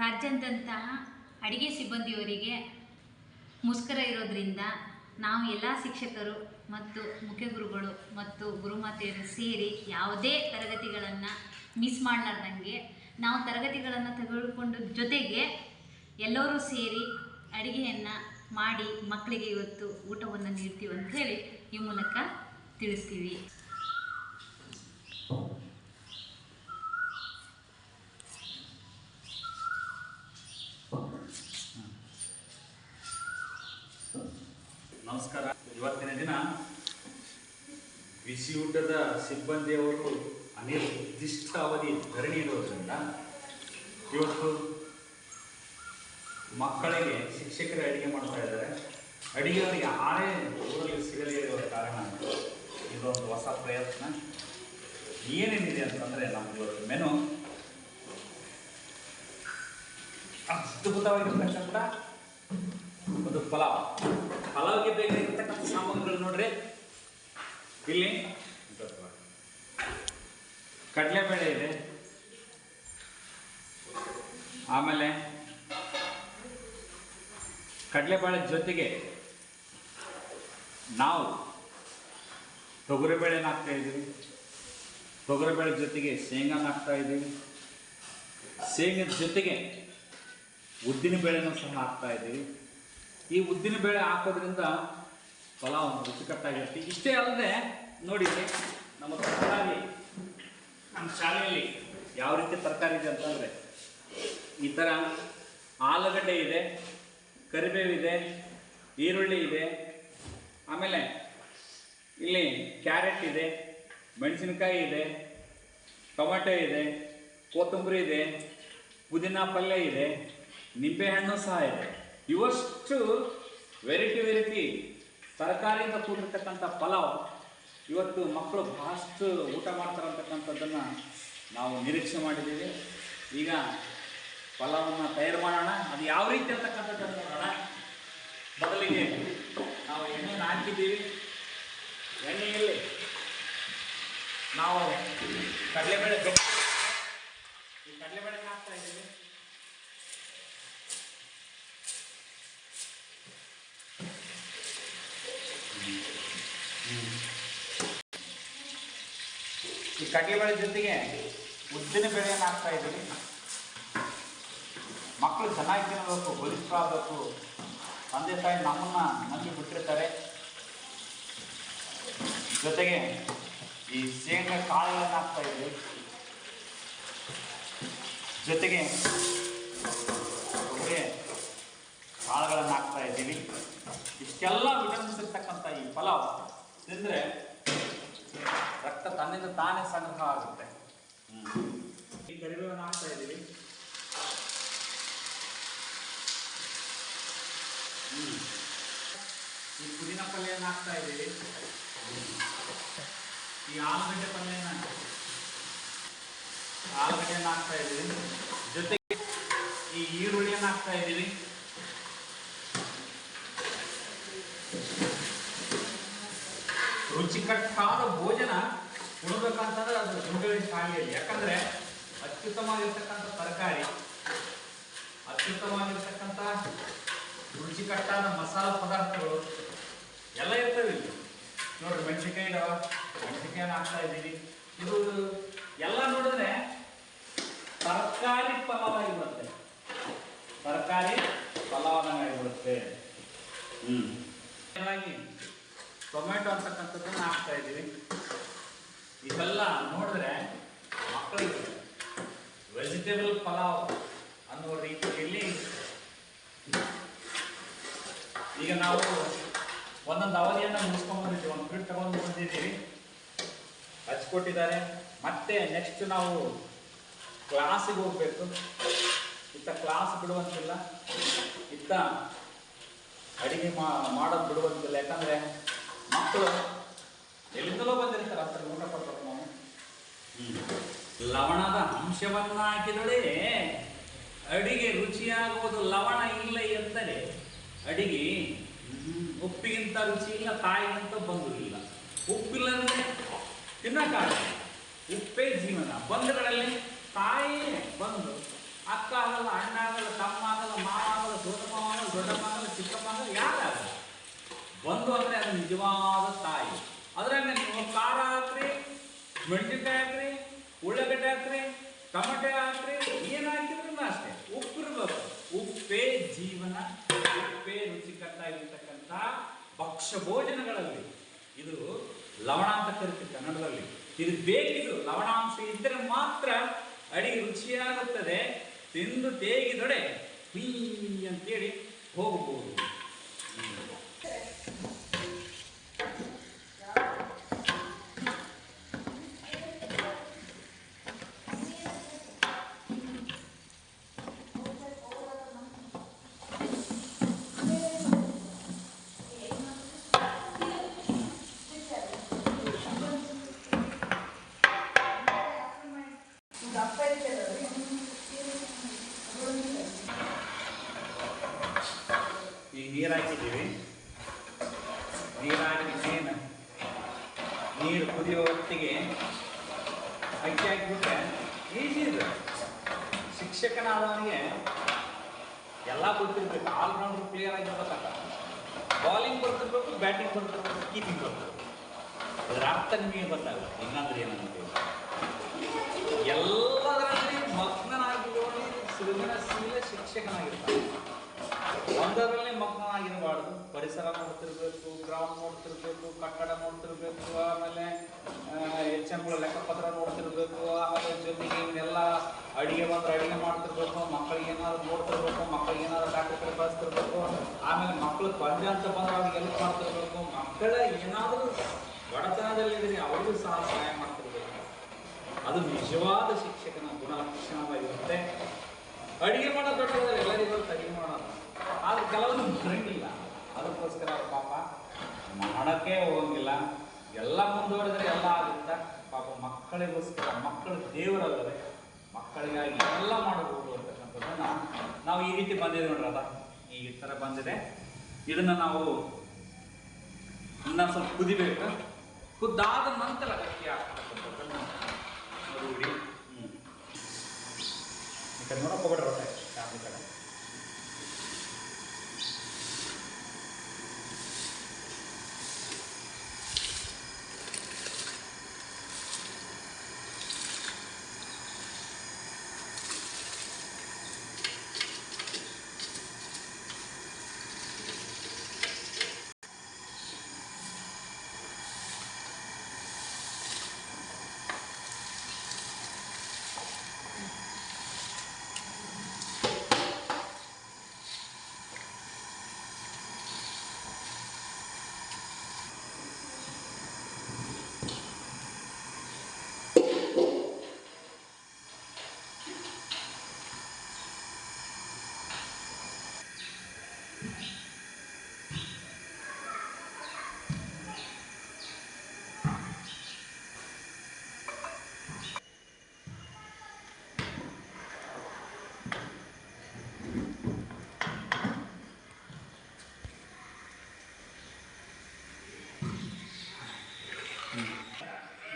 ರಾಜ್ಯಾದ್ಯಂತ ಅಡಿಗೆ ಸಿಬ್ಬಂದಿಯವರಿಗೆ ಮುಷ್ಕರ ಇರೋದರಿಂದ ನಾವು ಎಲ್ಲ ಶಿಕ್ಷಕರು ಮತ್ತು ಮುಖ್ಯ ಗುರುಗಳು ಮತ್ತು ಗುರುಮಾತೆಯರು ಸೇರಿ ಯಾವುದೇ ತರಗತಿಗಳನ್ನು ಮಿಸ್ ಮಾಡಲಾರ್ದಂಗೆ ನಾವು ತರಗತಿಗಳನ್ನು ತೆಗೆದುಕೊಂಡು ಜೊತೆಗೆ ಎಲ್ಲರೂ ಸೇರಿ ಅಡಿಗೆಯನ್ನು ಮಾಡಿ ಮಕ್ಕಳಿಗೆ ಇವತ್ತು ಊಟವನ್ನು ನೀಡ್ತೀವಿ ಅಂತ ಹೇಳಿ ಈ ಮೂಲಕ ತಿಳಿಸ್ತೀವಿ. ಬಿಸಿಯೂಟದ ಸಿಬ್ಬಂದಿಯವರು ಅನಿರ್ದಿಷ್ಟ ಅವಧಿ ಧರಣಿ ಇರೋದ್ರಿಂದ ಇವತ್ತು ಮಕ್ಕಳಿಗೆ ಶಿಕ್ಷಕರ ಅಡಿಗೆ ಮಾಡ್ತಾ ಇದ್ದಾರೆ. ಅಡಿಗೆ ಅವರಿಗೆ ಆರೇ ಊರಲ್ಲಿ ಸಿಗದೇ ಇರೋ ಕಾರಣ ಇದೊಂದು ಹೊಸ ಪ್ರಯತ್ನ. ಏನೇನಿದೆ ಅಂತಂದರೆ ಇವತ್ತು ಮೆನು ಅದ್ಭುತವಾಗಿರ್ತಕ್ಕಂಥ ಒಂದು ಪಲಾವ್. ಪಲಾವ್ಗೆ ಬೇಕಾಗಿರ್ತಕ್ಕಂಥ ಸಾಮಗ್ರಿಗಳು ನೋಡ್ರಿ. ಇಲ್ಲಿ ಕಡಲೆಬೇಳೆ ಇದೆ. ಆಮೇಲೆ ಕಡಲೆಬೇಳೆ ಜೊತೆಗೆ ನಾವು ತೊಗರಿಬೇಳೆನ ಹಾಕ್ತಾ ಇದ್ದೀವಿ. ತೊಗರಿಬೇಳೆ ಜೊತೆಗೆ ಶೇಂಗಾನ ಹಾಕ್ತಾ ಇದ್ದೀವಿ. ಶೇಂಗದ ಜೊತೆಗೆ ಉದ್ದಿನ ಬೇಳೆನೂ ಸಹ ಹಾಕ್ತಾ ಇದ್ದೀವಿ. ಈ ಉದ್ದಿನ ಬೇಳೆ ಹಾಕೋದ್ರಿಂದ ಪಲಾವ್ ರುಚಿಕಟ್ಟಾಗಿರುತ್ತೆ. ಇಷ್ಟೇ ಅಲ್ಲದೆ ನೋಡಿ, ನಮ್ಮ ತರಕಾರಿ ನಮ್ಮ ಶಾಲೆಯಲ್ಲಿ ಯಾವ ರೀತಿ ತರಕಾರಿ ಇದೆ ಅಂತಂದರೆ ಈ ಥರ ಆಲೂಗಡ್ಡೆ ಇದೆ ಕರಿಬೇವಿದೆ ಈರುಳ್ಳಿ ಇದೆ, ಆಮೇಲೆ ಇಲ್ಲಿ ಕ್ಯಾರೆಟ್ ಇದೆ, ಮೆಣಸಿನಕಾಯಿ ಇದೆ, ಟೊಮೆಟೊ ಇದೆ, ಕೊತ್ತಂಬರಿ ಇದೆ, ಪುದೀನ ಪಲ್ಯ ಇದೆ, ನಿಂಬೆಹಣ್ಣು ಸಹ ಇದೆ. ಇವಷ್ಟು ವೆರೈಟಿ ವೆರೈಟಿ ತರಕಾರಿಯಿಂದ ಕೂಡಿರ್ತಕ್ಕಂಥ ಪಲಾವ್ ಇವತ್ತು ಮಕ್ಕಳು ಬಹಳಷ್ಟು ಊಟ ಮಾಡ್ತಾರೆ ಅಂತಕ್ಕಂಥದ್ದನ್ನು ನಾವು ನಿರೀಕ್ಷೆ ಮಾಡಿದ್ದೀವಿ. ಈಗ ಫಲವನ್ನು ತಯಾರು ಮಾಡೋಣ. ಅದು ಯಾವ ರೀತಿ ಅಂತಕ್ಕಂಥದ್ದನ್ನು ನೋಡೋಣ. ಮೊದಲಿಗೆ ನಾವು ಎಣ್ಣೆನ ಹಾಕಿದ್ದೀವಿ. ಎಣ್ಣೆಯಲ್ಲಿ ನಾವು ಕಡಲೆಬೇಳೆ ಈ ಕಡಲೆಬೇಳೆ ಹಾಕ್ತಾ ಇದ್ದೀವಿ ಈ ಕಡಲೆಬೇಳೆ ಜೊತೆಗೆ ಉದ್ದಿನ ಬೆಳೆಯನ್ನು ಹಾಕ್ತಾ ಇದ್ದೀವಿ ಮಕ್ಕಳು ಚೆನ್ನಾಗಿ ತಿನ್ನಬೇಕು ಬಲಿಷ್ಠರಾಗಬೇಕು ತಂದೆ ತಾಯಿ ನಮ್ಮನ್ನ ನಂಬಿ ಬಿಟ್ಟಿರ್ತಾರೆ. ಜೊತೆಗೆ ಈ ಶೇಂಗಾ ಕಾಳುಗಳನ್ನು ಹಾಕ್ತಾ ಇದ್ದೀವಿ ಜೊತೆಗೆ ಕಾಳುಗಳನ್ನು ಹಾಕ್ತಾ ಇದ್ದೀವಿ. ಇಷ್ಟೆಲ್ಲ ವಿಟಮಿನ್ಸ್ ಇರ್ತಕ್ಕಂಥ ಈ ಪಲಾವ್ ತಿಂದರೆ ರಕ್ತ ತನ್ನಿಂದ ತಾನೇ ಸಂಗ್ರಹ ಆಗುತ್ತೆ. ಈ ಕರಿಬೇವನ್ನು ಹಾಕ್ತಾ ಇದ್ದೀವಿ. ಈ ಪುದೀನ ಪಲ್ಯನ ಹಾಕ್ತಾ ಇದ್ದೀವಿ. ಈ ಆಲೂಗಡ್ಡೆ ಪಲ್ಯನ ಆಲೂಗಡ್ಡೆಯನ್ನು ಹಾಕ್ತಾ ಇದ್ದೀವಿ. ಜೊತೆಗೆ ಈ ಈರುಳ್ಳಿಯನ್ನು ಹಾಕ್ತಾ ಇದ್ದೀವಿ. ರುಚಿಕಟ್ಟಾದ ಭೋಜನ ಉಣ್ಬೇಕಂತಂದ್ರೆ ಅದು ಗುಂಡುವಿನ ಶಾಲೆಯಲ್ಲಿ ಯಾಕಂದ್ರೆ ಅತ್ಯುತ್ತಮವಾಗಿರ್ತಕ್ಕಂಥ ತರಕಾರಿ, ಅತ್ಯುತ್ತಮವಾಗಿರ್ತಕ್ಕಂಥ ರುಚಿಕಟ್ಟಾದ ಮಸಾಲ ಪದಾರ್ಥಗಳು ಎಲ್ಲ ಇರ್ತವೆ ಇಲ್ಲಿ. ನೋಡ್ರಿ, ಮೆಣಸಿನ್ಕಾಯಿ ಇದಾವ, ಮೆಣಸಿನ್ಕಾಯಿನ ಹಾಕ್ತಾ ಇದ್ದೀವಿ. ಇದು ಎಲ್ಲ ನೋಡಿದ್ರೆ ತರಕಾರಿ ಪಲಾವಾಗಿ ಬರುತ್ತೆ ತರಕಾರಿ ಪಲಾವ್ ಬರುತ್ತೆ ಹ್ಮ್. ಚೆನ್ನಾಗಿ ಟೊಮೆಟೊ ಅಂತಕ್ಕಂಥದ್ದನ್ನು ಹಾಕ್ತಾ ಇದ್ದೀವಿ. ಇದೆಲ್ಲ ನೋಡಿದ್ರೆ ಮಕ್ಕಳಿಗೆ ವೆಜಿಟೇಬಲ್ ಪಲಾವ್ ಅನ್ನೋ ರೀತಿಯಲ್ಲಿ ಈಗ ನಾವು ಒಂದೊಂದು ಅವಧಿಯನ್ನು ಮುಗಿಸ್ಕೊಂಡ್ ಬಂದಿದ್ದೀವಿ ಒಂದು ಪ್ಲೇಟ್ ತಗೊಂಡು ಬಂದಿದ್ದೀವಿ. ಹಚ್ಕೊಟ್ಟಿದ್ದಾರೆ. ಮತ್ತೆ ನೆಕ್ಸ್ಟ್ ನಾವು ಕ್ಲಾಸಿಗೆ ಹೋಗ್ಬೇಕು. ಇತ್ತ ಕ್ಲಾಸ್ ಬಿಡುವಂತಿಲ್ಲ. ಇತ್ತ ಅಡಿಗೆ ಮಾಡೋದು ಬಿಡುವಂತಿಲ್ಲ. ಯಾಕಂದ್ರೆ ಮಕ್ಕಳು ಎಲ್ಲಿಂದಲೋ ಬಂದಿರ್ತಾರೆ ಊಟ ನಾವು ಲವಣದ ಅಂಶವನ್ನ ಹಾಕಿದ್ರೆ ಅಡಿಗೆ ರುಚಿಯಾಗುವುದು ಲವಣ ಇಲ್ಲ ಎಂದರೆ ಅಡಿಗೆ ಉಪ್ಪಿಗಿಂತ ರುಚಿ ಇಲ್ಲ, ತಾಯಿಗಿಂತ ಬಂದು ಇಲ್ಲ. ಉಪ್ಪಿಲ್ಲ ಅಂದರೆ ತಿನ್ನಕ್ಕಾಗಲ್ಲ. ಉಪ್ಪೇ ಜೀವನ. ಬಂಧುಗಳಲ್ಲಿ ತಾಯಿಯೇ ಬಂದು ಅಕ್ಕ ಆಗಲ್ಲ, ಅಣ್ಣ ಆಗಲ್ಲ, ತಮ್ಮ ಆಗಲ್ಲ, ಮಾವ ಆಗಲ್ಲ ದೊಡ್ಡ ಮಾವ ಆಗಲ್ಲ, ದೊಡ್ಡಮ್ಮ ಆಗಲ್ಲ, ಚಿಕ್ಕಮ್ಮ ಆಗಲ್ಲ ಯಾರಾಗಲ್ಲ ಬಂಧು ಅಂದರೆ ಅದು ನಿಜವಾದ ತಾಯಿ. ಅದರಲ್ಲಿ ನೀವು ಖಾರ ಹಾಕ್ರಿ, ಮೆಣಸಿನ್ಕಾಯಿ ಹಾಕ್ರಿ, ಉಳ್ಳಾಗಡ್ಡೆ ಹಾಕ್ರಿ, ಟೊಮೆಟೊ ಹಾಕ್ರಿ, ಏನು ಹಾಕಿದ್ರು ಅಷ್ಟೇ. ಉಪ್ಪಿರ್ಬೇಕು ಉಪ್ಪೇ ಜೀವನ, ಉಪ್ಪೇ ರುಚಿಕಟ್ಟಾಗಿರ್ತಕ್ಕಂಥ ಭಕ್ಷ್ಯ ಭೋಜನಗಳಲ್ಲಿ ಇದು ಲವಣ ಅಂತ ಕರಿತೀವಿ ಕನ್ನಡದಲ್ಲಿ. ಇದು ಬೇಕಿದ್ರು, ಲವಣಾಂಶ ಇದ್ದರೆ ಮಾತ್ರ ಅಡಿಗೆ ರುಚಿಯಾಗುತ್ತದೆ. ತಿಂದು ತೇಗಿದೊಡೆ ಹೀ ಅಂತೇಳಿ ಹೋಗಬಹುದು ಈಗ ನೀರು ಹಾಕಿದ್ದೀವಿ ನೀರು ಹಾಕಿ ಏನು ನೀರು ಕುದಿಯೋ ಹೊತ್ತಿಗೆ ಅಕ್ಕಿ ಹಾಕಿಬಿಟ್ರೆ ಈಸಿ ಇದೆ. ಶಿಕ್ಷಕನಾದವನಿಗೆ ಎಲ್ಲ ಗೊತ್ತಿರ್ಬೇಕು ಆಲ್ರೌಂಡರ್ ಕ್ಲಿಯರ್ ಆಗಿರ್ಬೇಕಂತ. ಬಾಲಿಂಗ್ ಬರ್ತಿರ್ಬೇಕು ಬ್ಯಾಟಿಂಗ್ ಬರ್ತಿರ್ಬೇಕು ಕೀಪಿಂಗ್ ಬರ್ತಿರ್ಬೇಕು ಅದರ ಅರ್ಥ ನಿಮಗೆ ಗೊತ್ತಾಗಲ್ಲ ಇನ್ನಂದ್ರೆ ಏನಂತ ಎಲ್ಲದರಲ್ಲಿ ಮಗ್ನನಾಗಿರುವವನೇ ಸೃಜನಶೀಲ ಶಿಕ್ಷಕನಾಗಿರ್ತಾನೆ. ಒಂದರಲ್ಲಿ ಮಗ್ನನಾಗಿರಬಾರ್ದು ಪರಿಸರ ನೋಡ್ತಿರ್ಬೇಕು ಗ್ರೌಂಡ್ ನೋಡ್ತಿರ್ಬೇಕು, ಕಟ್ಟಡ ನೋಡ್ತಿರ್ಬೇಕು, ಆಮೇಲೆ ಎಚ್ ಲೆಕ್ಕಪತ್ರ ನೋಡ್ತಿರ್ಬೇಕು, ಆಮೇಲೆ ಜೊತೆಗೆ ಇವನ್ನೆಲ್ಲ ಅಡಿಗೆ ಬಂದ್ರೆ ಅಡಿಗೆ ಮಾಡ್ತಿರ್ಬೇಕು, ಮಕ್ಕಳಿಗೆ ಏನಾದ್ರು ನೋಡ್ತಿರ್ಬೇಕು, ಮಕ್ಕಳಿಗೆ ಏನಾದ್ರು ಡಾಕ್ಟರ್ ಕಳಿಸ್ತಿರ್ಬೇಕು, ಆಮೇಲೆ ಮಕ್ಕಳು ಪದ್ಯ ಅಂತ ಬಂದ್ರೆ ಅವ್ರಿಗೆ ಹೆಲ್ಪ್ ಮಾಡ್ತಿರ್ಬೇಕು, ಮಕ್ಕಳ ಏನಾದರೂ ಬಡತನದಲ್ಲಿದ್ರೆ ಅವರಿಗೂ ಸಹ ಸಹಾಯ ಮಾಡ್ತಿರ್ಬೇಕು. ಅದು ನಿಜವಾದ ಶಿಕ್ಷಕನ ಗುಣಲಕ್ಷಣವಾಗಿರುತ್ತೆ. ಅಡಿಗೆ ಮಾಡೋ ದೊಡ್ಡದಲ್ಲಿ ಎಲ್ಲರಿಗೂ ಅಡಿಗೆ ಮಾಡೋದು ಆದ್ರೆ ಕೆಲವೊಂದು ಬರಂಗಿಲ್ಲ ಅದಕ್ಕೋಸ್ಕರ ಅವ್ರ ಪಾಪ ಮಾಡೋಕ್ಕೆ ಹೋಗಂಗಿಲ್ಲ. ಎಲ್ಲ ಮುಂದುವರೆದ್ರೆ ಎಲ್ಲ ಆಗುತ್ತೆ. ಪಾಪ ಮಕ್ಕಳಿಗೋಸ್ಕರ, ಮಕ್ಕಳು ದೇವರಲ್ಲದೆ ಮಕ್ಕಳಿಗಾಗಿ ಎಲ್ಲ ಮಾಡಬಹುದು ಅಂತಕ್ಕಂಥದ್ದನ್ನ ನಾವು ಈ ರೀತಿ ಬಂದಿದೆ ನೋಡ್ರಲ್ಲ ಈ ಥರ ಬಂದಿದೆ. ಇದನ್ನ ನಾವು ಇನ್ನೂ ಸ್ವಲ್ಪ ಕುದಿಬೇಕು. ಕುದ್ದಾದ ನಂತರ ಅಕ್ಕಿ ಹಾಕ್ತಕ್ಕಂಥದ್ದನ್ನು ನೋಡಿ ಹ್ಞೂ ಕಡೆ ನೋಡಕ್ಕೆ ಹೋಗ್ಬೇಡ್ರಿ ಕಡೆ.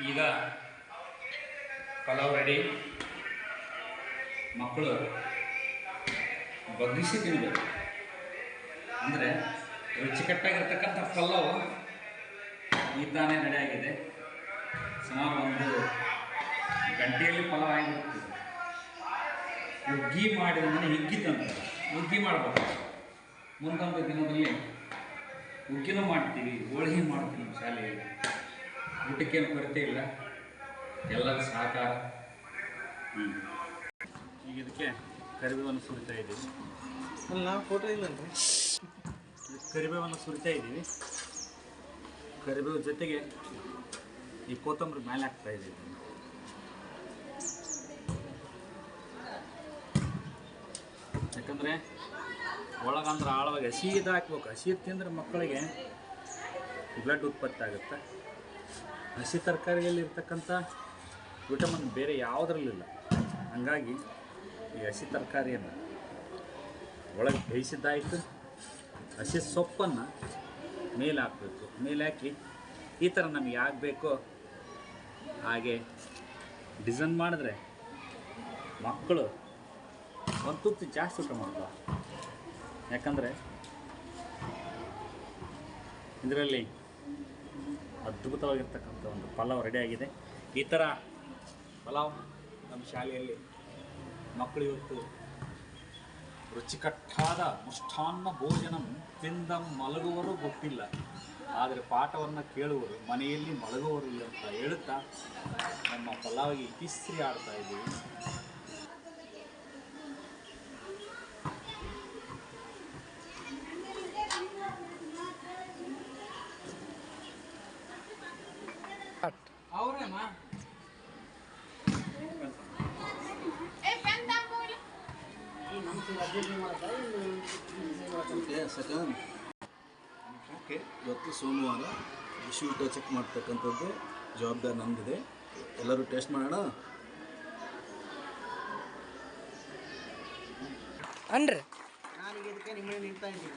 ಈಗ ಪಲಾವ್ ರೆಡಿ ಮಕ್ಕಳು ಬಗ್ಗಿಸಿ ತಿನ್ನಬೇಕು ಅಂದರೆ ರುಚಿಕಟ್ಟಾಗಿರ್ತಕ್ಕಂಥ ಪಲ್ಲವ್ ಈ ತಾನೇ ರೆಡಿಯಾಗಿದೆ ಸುಮಾರು ಒಂದು ಗಂಟೆಯಲ್ಲಿ ಪಲಾವ್ ಆಗಿರುತ್ತೆ. ಹುಗ್ಗಿ ಮಾಡಿದ್ರೆ ಹಿಗ್ಗಿತಂತ ಹುಗ್ಗಿ ಮಾಡಬೇಕು ಮುಂದೊಂದು ದಿನದಲ್ಲಿ ಹುಗ್ಗಿನೂ ಮಾಡ್ತೀವಿ, ಹೋಳಿಗೆ ಮಾಡ್ತೀವಿ ಶಾಲೆಯಲ್ಲಿ. ಊಟಕ್ಕೇನು ಕೊರತೆ ಇಲ್ಲ. ಎಲ್ಲರ ಸಹಕಾರ. ಈಗ ಇದಕ್ಕೆ ಕರಿಬೇವನ್ನು ಸುರಿತಾ ಇದ್ದೀವಿ. ಅಲ್ಲಿ ನಾವು ಫೋಟೋ ಇಲ್ಲಂತೆ ಇದಕ್ಕೆ ಕರಿಬೇವನ್ನು ಸುರಿತಾ ಇದ್ದೀವಿ. ಕರಿಬೇವು ಜೊತೆಗೆ ಈ ಕೊತ್ತಂಬರಿ ಮೇಲೆ ಹಾಕ್ತಾ ಇದ್ದೀವಿ. ಯಾಕಂದರೆ ಒಳಗಂದ್ರೆ ಆಳವಾಗಿ ಹಸಿದ ಹಾಕ್ಬೇಕು. ಹಸಿ ತಿಂದ್ರೆ ಮಕ್ಕಳಿಗೆ ಬ್ಲಡ್ ಉತ್ಪತ್ತಿ ಆಗುತ್ತೆ ಹಸಿ ತರಕಾರಿಯಲ್ಲಿ ಇರ್ತಕ್ಕಂಥ ವಿಟಮಿನ್ ಬೇರೆ ಯಾವುದ್ರಲ್ಲಿಲ್ಲ. ಹಾಗಾಗಿ ಈ ಹಸಿ ತರಕಾರಿಯನ್ನು ಒಳಗೆ ಬೇಯಿಸಿದ್ದಾಯಿತು. ಹಸಿ ಸೊಪ್ಪನ್ನು ಮೇಲೆ ಹಾಕಬೇಕು ಮೇಲೆ ಹಾಕಿ ಈ ಥರ ನಮಗೆ ಆಗಬೇಕೋ ಹಾಗೆ ಡಿಸೈನ್ ಮಾಡಿದ್ರೆ ಮಕ್ಕಳು ಒಂದು ತುತ್ತು ಜಾಸ್ತಿ ಊಟ ಮಾಡ್ತಾರೆ. ಯಾಕಂದರೆ ಇದರಲ್ಲಿ ಅದ್ಭುತವಾಗಿರ್ತಕ್ಕಂಥ ಒಂದು ಪಲಾವ್ ರೆಡಿಯಾಗಿದೆ ಈ ಥರ ಪಲಾವ್ ನಮ್ಮ ಶಾಲೆಯಲ್ಲಿ ಮಕ್ಕಳು ಇವತ್ತು ರುಚಿಕಟ್ಟಾದ ಮುಷ್ಟಾನ್ನ ಭೋಜನ ತಿಂದ ಮಲಗುವರು ಗೊತ್ತಿಲ್ಲ. ಆದರೆ ಪಾಠವನ್ನು ಕೇಳುವರು, ಮನೆಯಲ್ಲಿ ಮಲಗುವರು ಇಲ್ಲ ಅಂತ ಹೇಳುತ್ತಾ ನಮ್ಮ ಪಲಾವಿಗೆ ಇತಿಶ್ರೀ ಆಡ್ತಾ ಇದ್ದೀವಿ ಅವ್ರೇಮ್ಮ ಓಕೆ ಸೆಕೆಂಡ್ ಓಕೆ ಇವತ್ತು ಸೋಮವಾರ ಬಿಸಿ ಊಟ ಚೆಕ್ ಮಾಡ್ತಕ್ಕಂಥದ್ದು ಜವಾಬ್ದಾರಿ ನಮ್ಮದಿದೆ ಎಲ್ಲರೂ ಟೇಸ್ಟ್ ಮಾಡೋಣ? ಅನ್ರಿ. ನಾನು ಇದಕ್ಕೆ ನಿಮ್ಮನೆ ನಿಂತಾ ಇದ್ದೀನಿ.